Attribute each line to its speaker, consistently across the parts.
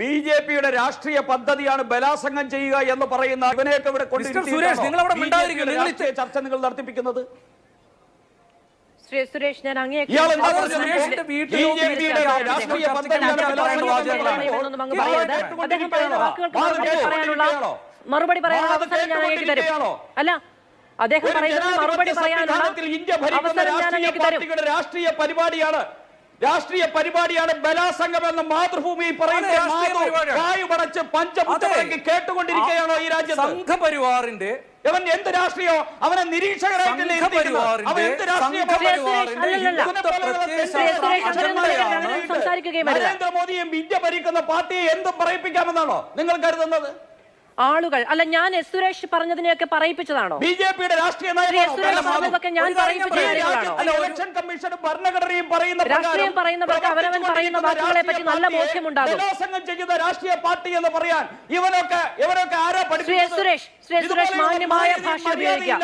Speaker 1: B J പിയുടെ രാഷ്ട്രീയ പദ്ധതിയാണ് ബലാസംഗം ചെയ്യുക എന്ന് പറയുന്ന ഇവനെയൊക്കെ ഇവിടെ കൊണ്ടിരുത്തിയിട്ടാണോ
Speaker 2: സുരേഷ്, നിങ്ങൾ അവിടെ മിണ്ടാതിരിക്കൂ. നിങ്ങൾ
Speaker 1: ചർച്ച നിങ്ങൾ നടത്തിപ്പിക്കുന്നത്?
Speaker 3: ശ്രീ സുരേഷ് ഞാൻ മറുപടി പറയാനുള്ള അവസരം ഞാൻ അങ്ങേക്ക് തരും. അല്ല അദ്ദേഹം പറയുന്നത് മറുപടി പറയാനുള്ള
Speaker 1: ഇന്ത്യ ഭരിക്കുന്ന
Speaker 3: അവസരം ഞാൻ അങ്ങേക്ക് തരും.
Speaker 1: രാഷ്ട്രീയ പരിപാടിയാണ് രാഷ്ട്രീയ പരിപാടിയാണ് ബലാസംഗം എന്ന മാതൃഭൂമി
Speaker 2: പറയുന്നത്.
Speaker 1: വായുപടച്ച് പഞ്ചമുദ്രയ്ക്ക് കേട്ടുകൊണ്ടിരിക്കുകയാണോ ഈ രാജ്യത്ത്.
Speaker 2: സംഘപരിവാറിന്റെ
Speaker 1: അവൻ എന്ത് രാഷ്ട്രീയോ? അവനെ നിരീക്ഷകരായിട്ടല്ലേ അവൻ എന്ത് രാഷ്ട്രീയ. നരേന്ദ്രമോദിയും ഇന്ത്യ ഭരിക്കുന്ന പാർട്ടിയെ എന്തും പറയിപ്പിക്കാമെന്നാണോ നിങ്ങൾ കരുതുന്നത്?
Speaker 3: ആളുകൾ അല്ല ഞാൻ എസ് സുരേഷ് പറഞ്ഞതിനെയൊക്കെ പറയിപ്പിച്ചതാണോ?
Speaker 1: ബി ജെ പിയുടെ രാഷ്ട്രീയ?
Speaker 3: പറഞ്ഞതൊക്കെ ഞാൻ പറയിപ്പിച്ച. കാര്യങ്ങളാണോ?
Speaker 1: കമ്മീഷനും ഭരണഘടനയും പറയുന്ന
Speaker 3: രാഷ്ട്രീയം പറയുന്നവർക്ക് അവരവൻ പറയുന്ന വാക്കുകളെ പറ്റി നല്ല ബോധ്യമുണ്ടാകും.
Speaker 1: ചെയ്യുന്ന രാഷ്ട്രീയ പാർട്ടി എന്ന് പറയാൻ ഇവനൊക്കെ ഇവരൊക്കെ ആരാ
Speaker 3: ശ്രീ സുരേഷ് ശ്രീ സുരേഷ് മാന്യമായ ഭാഷ ഉപയോഗിക്കുക.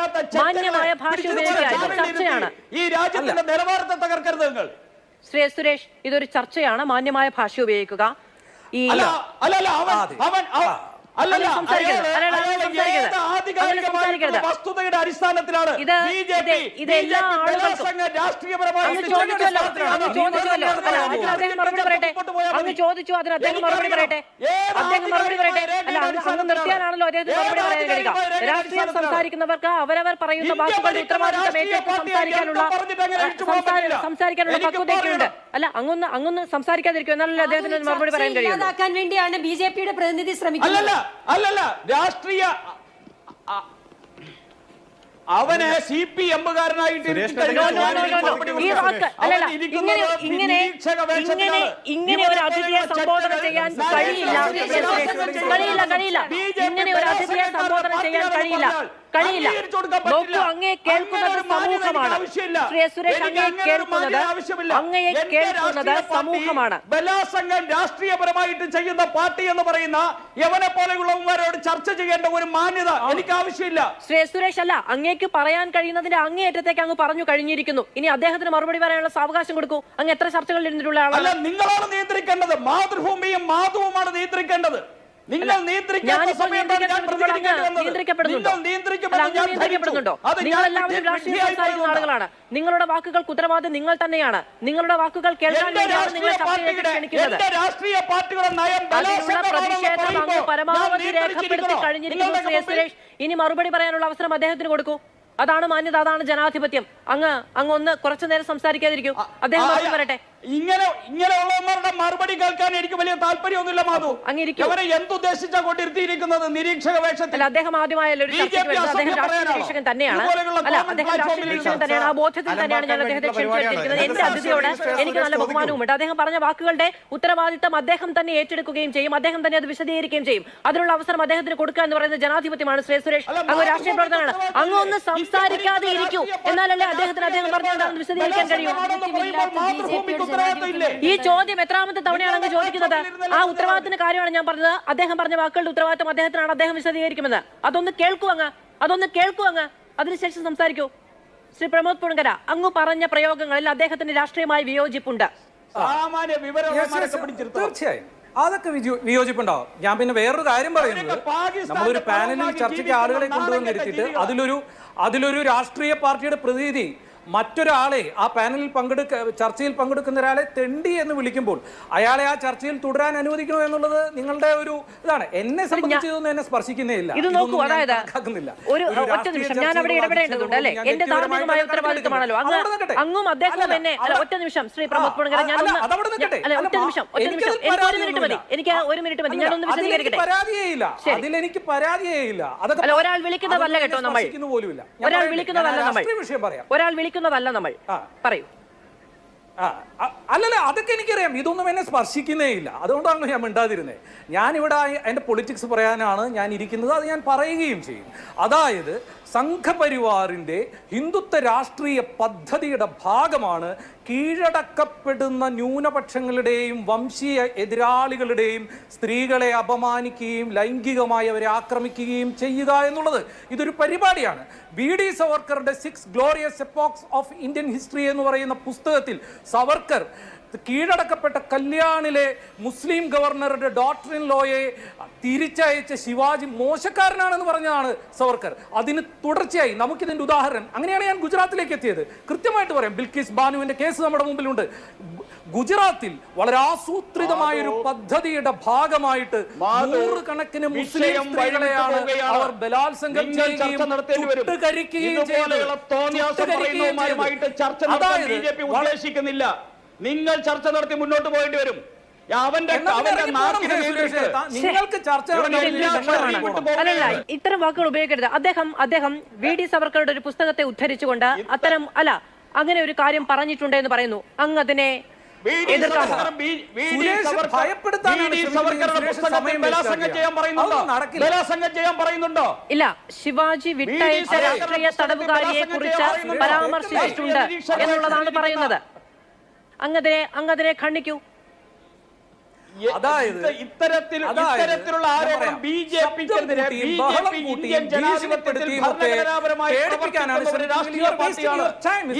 Speaker 3: മാന്യമായ ഭാഷ
Speaker 1: പിടിച്ച്
Speaker 3: ഉപയോഗിക്കുക. ഇത് ചർച്ചയാണ്.
Speaker 1: ഈ രാജ്യത്തിന്റെ നിലവാരത്തെ തകർക്കരുത് നിങ്ങൾ.
Speaker 3: ശ്രീ സുരേഷ് ഇതൊരു ചർച്ചയാണ്. മാന്യമായ ഭാഷ ഉപയോഗിക്കുക. ഈ
Speaker 1: അല്ല അല്ല അവൻ അവൻ
Speaker 2: ആ.
Speaker 1: അല്ലല്ല
Speaker 3: അങ്ങനെ
Speaker 1: ആധികാരികമായിട്ടുള്ള വസ്തുതയുടെ അടിസ്ഥാനത്തിലാണ്
Speaker 3: ഇത്
Speaker 1: BJP
Speaker 3: ഇത് ഇത് എല്ലാ
Speaker 1: BJP
Speaker 3: ആളുകൾക്കും
Speaker 1: രാഷ്ട്രീയപരമായി
Speaker 3: അങ്ങ് ചോദിച്ചു അതിന് അദ്ദേഹം മറുപടി പറയട്ടെ? അദ്ദേഹം മറുപടി പറയട്ടെ? അല്ല അങ്ങ് നിർത്തിയാലാണല്ലോ അദ്ദേഹത്തിന് മറുപടി പറയാൻ കഴിയുക. രാഷ്ട്രീയം സംസാരിക്കുന്നവർക്ക് അവരവർ പറയുന്ന വാക്കുകളുടെ ഉത്തരവാദിത്തം ഏറ്റെടുത്ത് സംസാരിക്കാനുള്ള. സംസാരിക്കാനുള്ള
Speaker 1: എനിക്ക്
Speaker 3: പക്വതയൊക്കെ ഉണ്ട്
Speaker 1: പറയണം.
Speaker 3: അല്ല അങ്ങൊന്ന് അങ്ങൊന്ന് സംസാരിക്കാതിരിക്കും എന്നാലല്ലേ അദ്ദേഹത്തിന് ഒരു മറുപടി പറയാൻ
Speaker 4: കഴിയും വേണ്ടിയാണ് ബി ജെ പിയുടെ പ്രതിനിധി ശ്രമിക്കുന്നത്.
Speaker 1: അല്ലല്ല അല്ലല്ല. രാഷ്ട്രീയ അവനെ സി പി എമ്മുകാരനായിട്ട്
Speaker 3: ഇങ്ങനെ ഒരു അതിഥിയെ സംബോധന ചെയ്യാൻ കഴിയില്ല. കഴിയില്ല കഴിയില്ല ഇങ്ങനെ ഒരു അതിഥിയെ സംബോധന ചെയ്യാൻ കഴിയില്ല. കഴിയില്ല നോക്കൂ അങ്ങേ കേൾക്കുന്നത് സമൂഹമാണ്. ശ്രീ സുരേഷ് അങ്ങേ കേൾക്കുന്നത് അങ്ങയെ കേൾക്കുന്നത് സമൂഹമാണ്.
Speaker 1: ബലാസംഘം രാഷ്ട്രീയപരമായിട്ട് ചെയ്യുന്ന പാർട്ടി എന്ന് പറയുന്ന യവനെ പോലെയുള്ളവരോട് ചർച്ച ചെയ്യേണ്ട ഒരു മാന്യത എനിക്ക് ആവശ്യമില്ല.
Speaker 3: ശ്രീ സുരേഷ് അല്ല അങ്ങേക്ക് പറയാൻ കഴിയുന്നതിന്റെ അങ്ങേയറ്റത്തേക്ക് അങ്ങ് പറഞ്ഞു കഴിഞ്ഞിരിക്കുന്നു. ഇനി അദ്ദേഹത്തിന് മറുപടി പറയാനുള്ള സാവകാശം കൊടുക്കൂ. അങ്ങ് എത്ര ചർച്ചകളിൽ ഇരുന്നിട്ടുള്ള ആളാണ്?
Speaker 1: നിങ്ങളാണ് നിയന്ത്രിക്കേണ്ടത്. മാതൃഭൂമിയും മാധവുമാണ് നിയന്ത്രിക്കേണ്ടത്. നിങ്ങൾ.
Speaker 3: ആളുകളാണ്. നിങ്ങളുടെ വാക്കുകൾക്ക് ഉത്തരവാദിത്വം നിങ്ങൾ തന്നെയാണ്. നിങ്ങളുടെ വാക്കുകൾ കേൾക്കാൻ നിങ്ങൾ
Speaker 1: രാഷ്ട്രീയ
Speaker 3: ചർച്ചയിലേക്ക്
Speaker 1: പാർട്ടിയുടെ
Speaker 3: ക്ഷണിക്കുന്നത്.
Speaker 1: എന്റെ നയം
Speaker 3: അതിനുള്ള
Speaker 1: ബലാത്സംഗമാണെന്ന്
Speaker 3: പ്രതിഷേധം അങ്ങ് പരമാവധി രേഖപ്പെടുത്തി
Speaker 1: നിയന്ത്രിച്ചിരിക്കണോ?
Speaker 3: കഴിഞ്ഞിരിക്കുന്നു ശ്രീ സുരേഷ്. ഇനി മറുപടി പറയാനുള്ള അവസരം അദ്ദേഹത്തിന് കൊടുക്കൂ. അതാണ് മാന്യത അതാണ് ജനാധിപത്യം. അങ്ങ് അങ്ങ് ഒന്ന് കുറച്ചു നേരം സംസാരിക്കാതിരിക്കൂ. അദ്ദേഹം വരട്ടെ.
Speaker 1: ഇങ്ങനെ ഇങ്ങനെയുള്ളവന്മാരുടെ മറുപടി കേൾക്കാൻ എനിക്ക് വലിയ താല്പര്യമൊന്നുമില്ല മാധു അവരെ എന്തുദ്ദേശിച്ചാ കൊണ്ടിരുത്തിയിരിക്കുന്നത് നിരീക്ഷക വേഷത്തിൽ
Speaker 3: അല്ല അദ്ദേഹം ആദ്യമായല്ലോ തന്നെയാണ്
Speaker 1: ഇതുപോലെയുള്ള
Speaker 3: അല്ല അദ്ദേഹം രാഷ്ട്രീയ നിരീക്ഷകൻ തന്നെയാണ് ആ ബോധ്യത്തിൽ തന്നെയാണ് ഞാൻ അദ്ദേഹത്തെ ക്ഷണിച്ചെടുത്തിരിക്കുന്നത് എന്റെ അതിഥിയോട് എനിക്ക് നല്ല ബഹുമാനവുമുണ്ട് അദ്ദേഹം പറഞ്ഞ വാക്കുകളുടെ ഉത്തരവാദിത്തം അദ്ദേഹം തന്നെ ഏറ്റെടുക്കുകയും ചെയ്യും അദ്ദേഹം തന്നെ അത് വിശദീകരിക്കുകയും ചെയ്യും അതിനുള്ള അവസരം അദ്ദേഹത്തിന് കൊടുക്കുക എന്ന് പറയുന്നത് ജനാധിപത്യമാണ് ശ്രീ സുരേഷ് അങ്ങ് രാഷ്ട്രീയ പ്രവർത്തനമാണ് അങ്ങ് ഒന്ന് സംസാരിക്കാതെ ഇരിക്കൂ എന്നാലല്ലേ അദ്ദേഹത്തിന് അദ്ദേഹം പറഞ്ഞ വിശദീകരിക്കാൻ കഴിയൂ ഈ ചോദ്യം എത്രാമത്തെ തവണയാണ് അങ്ങ് ചോദിക്കുന്നത്? ആ ഉത്തരവാദിത്തത്തിന്റെ കാര്യമാണ് ഞാൻ പറഞ്ഞത്. അദ്ദേഹം പറഞ്ഞ വാക്കുകളുടെ ഉത്തരവാദിത്തം അദ്ദേഹത്തിനാണ് അദ്ദേഹം വിശദീകരിക്കുന്നത് അതൊന്ന് കേൾക്കൂ അങ്ങ്. അതൊന്ന് കേൾക്കൂ അങ്ങ്. അതിനുശേഷം സംസാരിക്കൂ. ശ്രീ പ്രമോദ് പുണങ്കര അങ്ങ് പറഞ്ഞ പ്രയോഗങ്ങളിൽ അദ്ദേഹത്തിന് രാഷ്ട്രീയമായി വിയോജിപ്പുണ്ട്.
Speaker 2: തീർച്ചയായും. അതൊക്കെ വിയോജിപ്പുണ്ടാവും. ഞാൻ പിന്നെ വേറൊരു കാര്യം പറയുന്നത് നമ്മളൊരു പാനലിൽ ചർച്ചയ്ക്ക് ആളുകളെ കൊണ്ടുവന്നിരുത്തിയിട്ട് അതിലൊരു അതിലൊരു രാഷ്ട്രീയ പാർട്ടിയുടെ പ്രതിനിധി മറ്റൊരാളെ ആ പാനലിൽ പങ്കെടുക്ക ചർച്ചയിൽ പങ്കെടുക്കുന്ന ഒരാളെ തെണ്ടി എന്ന് വിളിക്കുമ്പോൾ അയാളെ ആ ചർച്ചയിൽ തുടരാൻ അനുവദിക്കണോ എന്നുള്ളത് നിങ്ങളുടെ ഒരു ഇതാണ്. എന്നെ സംബന്ധിച്ച് ഇതൊന്നും എന്നെ സ്പർശിക്കുന്നേ ഇല്ല.
Speaker 3: ഇത് നോക്കൂ അതായത് ഒരു ഒറ്റ നിമിഷം ഞാൻ അവിടെ ഇടപെടേണ്ടതുണ്ട് അല്ലേ? എന്റെ ധാർമ്മികമായ ഉത്തരവാദിത്തമാണല്ലോ അങ്ങ്
Speaker 2: അദ്ദേഹം
Speaker 3: എന്നെ ഒറ്റ നിമിഷം ശ്രീ പ്രമോദ് പുണകര ഞാൻ
Speaker 2: അല്ല,
Speaker 3: ഒറ്റ നിമിഷം ഒറ്റ നിമിഷം എനിക്ക് ഒരു മിനിറ്റ് മതി. എനിക്ക് ഒരു മിനിറ്റ് മതി ഞാൻ
Speaker 2: ഒന്ന്
Speaker 3: വിശദീകരിക്കട്ടെ.
Speaker 2: അതിലെനിക്ക് പരാതിയില്ല അതൊക്കെ
Speaker 3: ഒരാൾ വിളിക്കുന്നതല്ല കേട്ടോ നമ്മൾ ഒരാൾ വിളിക്കുന്നതല്ല നമ്മൾ
Speaker 2: ഒരാൾ വിഷയം പറയാം
Speaker 3: നമ്മൾ. പറയൂ.
Speaker 2: അല്ലല്ല അതൊക്കെ എനിക്കറിയാം. ഇതൊന്നും എന്നെ സ്പർശിക്കുന്നേ ഇല്ല. അതുകൊണ്ടാണല്ലോ ഞാൻ മിണ്ടാതിരുന്നത് ഞാനിവിടെ എന്റെ പൊളിറ്റിക്സ് പറയാനാണ് ഞാൻ ഇരിക്കുന്നത്. അത് ഞാൻ പറയുകയും ചെയ്യും. അതായത് സംഘപരിവാറിന്റെ ഹിന്ദുത്വ രാഷ്ട്രീയ പദ്ധതിയുടെ ഭാഗമാണ് കീഴടക്കപ്പെടുന്ന ന്യൂനപക്ഷങ്ങളുടെയും വംശീയ എതിരാളികളുടെയും സ്ത്രീകളെ അപമാനിക്കുകയും ലൈംഗികമായി അവരെ ആക്രമിക്കുകയും ചെയ്യുക എന്നുള്ളത് ഇതൊരു പരിപാടിയാണ്. B D സവർക്കറുടെ six glorious epochs of Indian history എന്ന് പറയുന്ന പുസ്തകത്തിൽ സവർക്കർ കീഴടക്കപ്പെട്ട കല്യാണിലെ മുസ്ലിം ഗവർണറുടെ ഡോക്ടറിൻ ലോയെ തിരിച്ചയച്ച ശിവാജി മോശക്കാരനാണെന്ന് പറഞ്ഞതാണ് സവർക്കർ. അതിന് തുടർച്ചയായി നമുക്കിതിന്റെ ഉദാഹരണം അങ്ങനെയാണ് ഞാൻ ഗുജറാത്തിലേക്ക് എത്തിയത്. കൃത്യമായിട്ട് പറയാം ബിൽക്കിസ് ബാനുവിന്റെ കേസ് നമ്മുടെ മുമ്പിലുണ്ട്. ഗുജറാത്തിൽ വളരെ ആസൂത്രിതമായ ഒരു പദ്ധതിയുടെ ഭാഗമായിട്ട് നൂറുകണക്കിന് മുസ്ലിം സ്ത്രീകളെയാണ്. അവർ ബലാത്സംഗം ചെയ്യുകയും അതായത്
Speaker 1: ഉദ്ദേശിക്കുന്നില്ല. നിങ്ങൾ ചർച്ച നടത്തി മുന്നോട്ട് പോകേണ്ടി വരും.
Speaker 2: നിങ്ങൾക്ക് ചർച്ച
Speaker 3: അല്ലല്ല ഇത്തരം വാക്കുകൾ ഉപയോഗിക്കരുത്. അദ്ദേഹം അദ്ദേഹം വി ഡി സവർക്കറുടെ ഒരു പുസ്തകത്തെ ഉദ്ധരിച്ചുകൊണ്ട് അത്തരം അല്ല അങ്ങനെ ഒരു കാര്യം പറഞ്ഞിട്ടുണ്ട് എന്ന് പറയുന്നു. അങ്ങ് അതിനെ ഇല്ല ശിവാജി വിട്ടയച്ച രാഷ്ട്രീയ തടവുകാരിയെ കുറിച്ച് പരാമർശിച്ചിട്ടുണ്ട് എന്നുള്ളതാണ് പറയുന്നത്. അങ്ങതിനെ അങ്ങതിനെ ഖണ്ഡിക്കൂ.
Speaker 2: അതായത്
Speaker 1: ഇത്ത- ഇത്തരത്തിൽ ഇത്തരത്തിലുള്ള ആരോപണം. ബി ജെ പിക്കെതിരെ ബി ജെ പി ഇന്ത്യൻ ജനാധിപത്യത്തിൽ ഭരണഘടനാപരമായി പ്രവർത്തിക്കുന്ന ഒരു രാഷ്ട്രീയ പാർട്ടിയാണ്.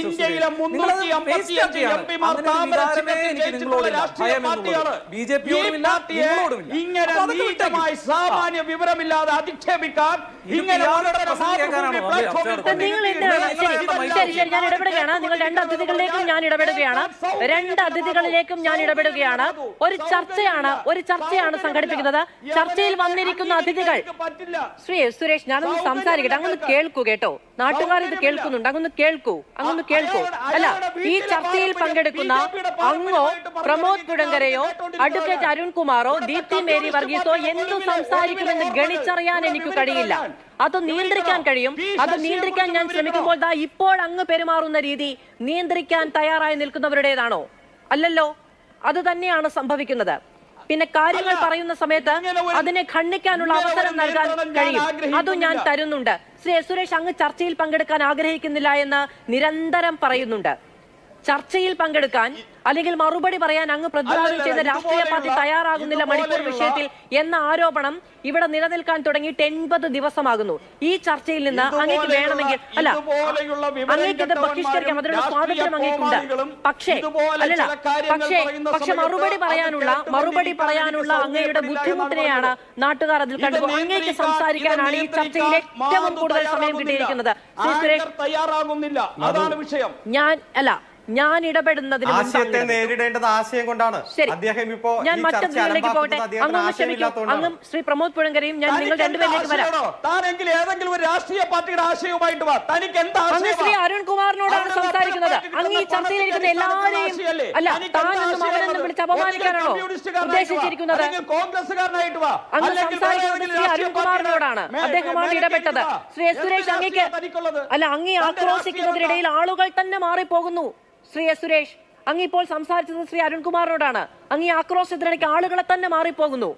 Speaker 1: ഇന്ത്യയിലെ. മുന്നൂറ്റി അമ്പത്തി അഞ്ച് എം പിമാർ രാഷ്ട്രീയ പാർട്ടിയാണ് പാർട്ടിയെ. ഇങ്ങനെ. സാമാന്യ വിവരമില്ലാതെ അധിക്ഷേപിക്കാൻ ഇങ്ങനെ
Speaker 3: നിങ്ങൾ
Speaker 2: നിങ്ങൾ
Speaker 3: എന്താണ് ശരി ശരി ശരി ഞാൻ ഇടപെടുകയാണ് നിങ്ങൾ രണ്ട് അതിഥികളിലേക്കും ഞാൻ ഇടപെടുകയാണ് രണ്ട് അതിഥികളിലേക്കും ഞാൻ ഇടപെടുകയാണ് ഒരു ചർച്ചയാണ് ഒരു ചർച്ചയാണ് സംഘടിപ്പിക്കുന്നത്. ചർച്ചയിൽ വന്നിരിക്കുന്ന അതിഥികൾ ശ്രീ സുരേഷ് ഞാനൊന്ന് സംസാരിക്കട്ടെ. അങ്ങൊന്ന് കേൾക്കൂ കേട്ടോ. നാട്ടുകാർ ഇത് കേൾക്കുന്നുണ്ട്. അങ്ങൊന്ന് കേൾക്കൂ. അങ്ങൊന്ന് കേൾക്കൂ. അല്ല ഈ ചർച്ചയിൽ പങ്കെടുക്കുന്ന അങ്ങോ പ്രമോദ് കുടങ്കരയോ അഡ്വക്കേറ്റ് അരുൺകുമാറോ ദീപ്തി മേരി വർഗീസോ എന്തു സംസാരിക്കുമെന്ന് ഗണിച്ചറിയാൻ എനിക്ക് കഴിയില്ല. അത് നിയന്ത്രിക്കാൻ കഴിയും. അത് നിയന്ത്രിക്കാൻ ഞാൻ ശ്രമിക്കുമ്പോൾ ദാ ഇപ്പോൾ അങ്ങ് പെരുമാറുന്ന രീതി നിയന്ത്രിക്കാൻ തയ്യാറായി നിൽക്കുന്നവരുടേതാണോ? അല്ലല്ലോ? അത് തന്നെയാണ് സംഭവിക്കുന്നത്. പിന്നെ കാര്യങ്ങൾ പറയുന്ന സമയത്ത് അതിനെ ഖണ്ഡിക്കാനുള്ള അവസരം നൽകാൻ കഴിയും. അതും ഞാൻ തരുന്നുണ്ട്. ശ്രീ. സുരേഷ് അങ്ങ് ചർച്ചയിൽ പങ്കെടുക്കാൻ ആഗ്രഹിക്കുന്നില്ല എന്ന് നിരന്തരം പറയുന്നുണ്ട്. ചർച്ചയിൽ പങ്കെടുക്കാൻ അല്ലെങ്കിൽ മറുപടി പറയാൻ അങ്ങ്
Speaker 1: പ്രതിരോധം
Speaker 3: ചെയ്ത രാഷ്ട്രീയ പാർട്ടി തയ്യാറാകുന്നില്ല മണിപ്പൂർ വിഷയത്തിൽ എന്ന ആരോപണം ഇവിടെ നിലനിൽക്കാൻ തുടങ്ങിയിട്ട് എൺപത് ദിവസമാകുന്നു. ഈ ചർച്ചയിൽ നിന്ന് അങ്ങേക്ക് വേണമെങ്കിൽ അല്ല
Speaker 1: ഇതുപോലെയുള്ള വിവരം
Speaker 3: അങ്ങേക്ക് ഇത് ബഹിഷ്കരിക്കാം അതിനുള്ള സ്വാതന്ത്ര്യം അങ്ങേക്കുണ്ട്. പക്ഷേ അല്ലല്ല
Speaker 1: ചില കാര്യങ്ങൾ
Speaker 3: പക്ഷേ
Speaker 1: പറയുന്ന
Speaker 3: പക്ഷെ മറുപടി പറയാനുള്ള മറുപടി പറയാനുള്ള അങ്ങയുടെ ബുദ്ധിമുട്ടിനെയാണ് നാട്ടുകാർ അതിൽ കണ്ടത്. അങ്ങേക്ക് സംസാരിക്കാനാണ് ഈ ചർച്ചയിൽ ഏറ്റവും കൂടുതൽ സമയം. കിട്ടിയിരിക്കുന്നത്. ഞാൻ അല്ല ഞാൻ ഇടപെടുന്നതിന്
Speaker 5: ആശയത്തെ നേരിടേണ്ടത് ആശയം കൊണ്ടാണ്.
Speaker 3: ശരി.
Speaker 5: അദ്ദേഹം ഇപ്പോ
Speaker 3: ഞാൻ മറ്റതിലേക്ക് പോകട്ടെ.
Speaker 5: അങ്ങനെ
Speaker 3: അങ്ങ് ക്ഷമിക്കും. അങ്ങും ശ്രീ പ്രമോദ് പുഴങ്കരയും ഞാൻ നിങ്ങൾ രണ്ടുപേരിലേക്ക് വരാം.
Speaker 1: താനെങ്കിൽ ഏതെങ്കിലും ഒരു രാഷ്ട്രീയ പാർട്ടിയുടെ ആശയവുമായിട്ട് വാ. തനിക്ക് എന്താ
Speaker 3: അങ്ങ് ശ്രീ അരുൺകുമാറിനോടാണ് സംസാരിക്കുന്നത്. അങ്ങ് ഈ ചർച്ചയിലിരിക്കുന്ന എല്ലാവരെയും അല്ല
Speaker 1: താൻ
Speaker 3: താനെന്നും അവരെന്നും? വിളിച്ച് അപമാനിക്കാനാണോ ഉദ്ദേശിച്ചിരിക്കുന്നത്?
Speaker 1: കോൺഗ്രസ്സുകാരനായിട്ട് വാ.
Speaker 3: അങ്ങ് സംസാരിക്കുന്നത് ശ്രീ അരുൺകുമാറിനോടാണ് അദ്ദേഹമാണ് ഇടപെട്ടത് ശ്രീ സുരേഷ് അങ്ങേക്ക് അല്ല അങ്ങേ ആക്രോശിക്കുന്നതിനിടയിൽ ആളുകൾ തന്നെ മാറിപ്പോകുന്നു. ശ്രീ സുരേഷ് അങ്ങിപ്പോൾ സംസാരിച്ചത് ശ്രീ അരുൺകുമാറിനോടാണ്. അങ്ങ് ആക്രോശത്തിനിടയ്ക്ക് ആളുകളെ തന്നെ മാറിപ്പോകുന്നു.